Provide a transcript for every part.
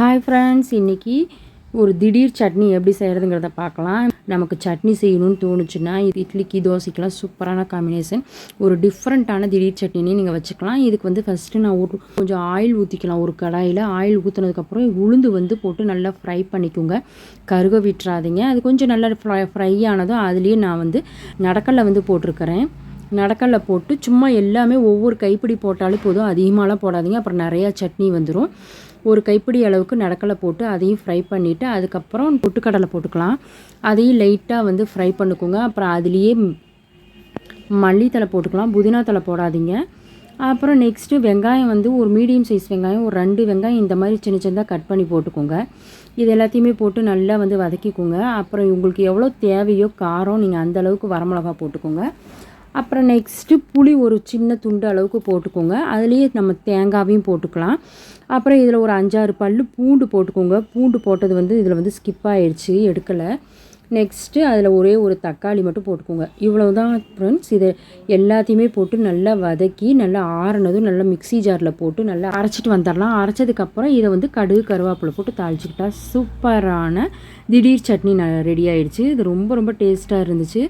Hi friends இன்றைக்கி ஒரு திடீர் சட்னி எப்படி செய்கிறதுங்கிறத பார்க்கலாம். நமக்கு சட்னி செய்யணும்னு தோணுச்சுன்னா இது இட்லிக்கு தோசைக்கெலாம் சூப்பரான காம்பினேஷன் ஒரு டிஃப்ரெண்ட்டான திடீர் சட்னினே நீங்கள் வச்சுக்கலாம். இதுக்கு வந்து ஃபஸ்ட்டு நான் ஒரு கொஞ்சம் ஆயில் ஊற்றிக்கலாம் ஒரு கடாயில் ஆயில் ஊற்றுனதுக்கப்புறம் உளுந்து வந்து போட்டு நல்லா ஃப்ரை பண்ணிக்கோங்க. கருக விட்டுறாதீங்க. அது கொஞ்சம் நல்லா ஃப்ரை ஃப்ரை ஆனதும் அதுலேயே நான் வந்து நடக்கல்ல வந்து போட்டிருக்கிறேன். நடக்கல்ல போட்டு சும்மா எல்லாமே ஒவ்வொரு கைப்பிடி போட்டாலும் போதும். அதிகமாகலாம் போடாதீங்க. அப்புறம் நிறையா சட்னி வந்துடும் ஒரு கைப்பிடி அளவுக்கு நடக்கலை போட்டு அதையும் ஃப்ரை பண்ணிவிட்டு அதுக்கப்புறம் பொட்டுக்கடலை போட்டுக்கலாம். அதையும் லைட்டாக வந்து ஃப்ரை பண்ணிக்கோங்க. அப்புறம் அதுலேயே மல்லித்தலை போட்டுக்கலாம். புதினா தலை போடாதீங்க. அப்புறம் நெக்ஸ்ட்டு வெங்காயம் வந்து ஒரு மீடியம் சைஸ் வெங்காயம் ஒரு ரெண்டு வெங்காயம் இந்த மாதிரி சின்ன சின்னதாக கட் பண்ணி போட்டுக்கோங்க. இது எல்லாத்தையுமே போட்டு நல்லா வந்து வதக்கிக்கோங்க. அப்புறம் உங்களுக்கு எவ்வளோ தேவையோ காரம் நீங்கள் அந்தளவுக்கு வரமிளகா போட்டுக்கோங்க. அப்புறம் நெக்ஸ்ட்டு புளி ஒரு சின்ன துண்டு அளவுக்கு போட்டுக்கோங்க. அதுலேயே நம்ம தேங்காவையும் போட்டுக்கலாம். அப்புறம் இதில் ஒரு அஞ்சாறு பல் பூண்டு போட்டுக்கோங்க. பூண்டு போட்டது வந்து இதில் வந்து ஸ்கிப் ஆகிடுச்சி எடுக்கலை. நெக்ஸ்ட்டு அதில் ஒரே ஒரு தக்காளி மட்டும் போட்டுக்கோங்க. இவ்வளோ தான் ஃப்ரெண்ட்ஸ் இதை எல்லாத்தையுமே போட்டு நல்லா வதக்கி நல்லா ஆறினதும் நல்லா மிக்சி ஜாரில் போட்டு நல்லா அரைச்சிட்டு வந்துடலாம். அரைச்சதுக்கப்புறம் இதை வந்து கடுகு கருவேப்பிலை போட்டு தாளிச்சிக்கிட்டா சூப்பரான திடீர் சட்னி ரெடி ஆகிடுச்சு இது ரொம்ப ரொம்ப டேஸ்ட்டாக இருந்துச்சு.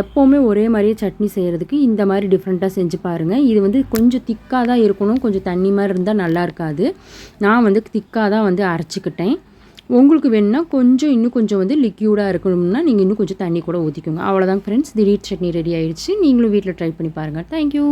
எப்போவுமே ஒரே மாதிரியே சட்னி செய்கிறதுக்கு இந்த மாதிரி டிஃப்ரெண்ட்டாக செஞ்சு பாருங்கள் இது வந்து கொஞ்சம் திக்காக தான் இருக்கணும். கொஞ்சம் தண்ணி மாதிரி இருந்தால் நல்லா இருக்காது. நான் வந்து திக்காக தான் வந்து அரைச்சிக்கிட்டேன். உங்களுக்கு வேணுன்னா கொஞ்சம் இன்னும் கொஞ்சம் வந்து லிக்யூடாக இருக்கணும்னா நீங்கள் இன்னும் கொஞ்சம் தண்ணி கூட ஊற்றிக்கோங்க அவ்வளோதான் ஃப்ரெண்ட்ஸ் திடீர் சட்னி ரெடி ஆகிடுச்சு நீங்களும் வீட்டில் ட்ரை பண்ணி பாருங்கள் தேங்க்யூ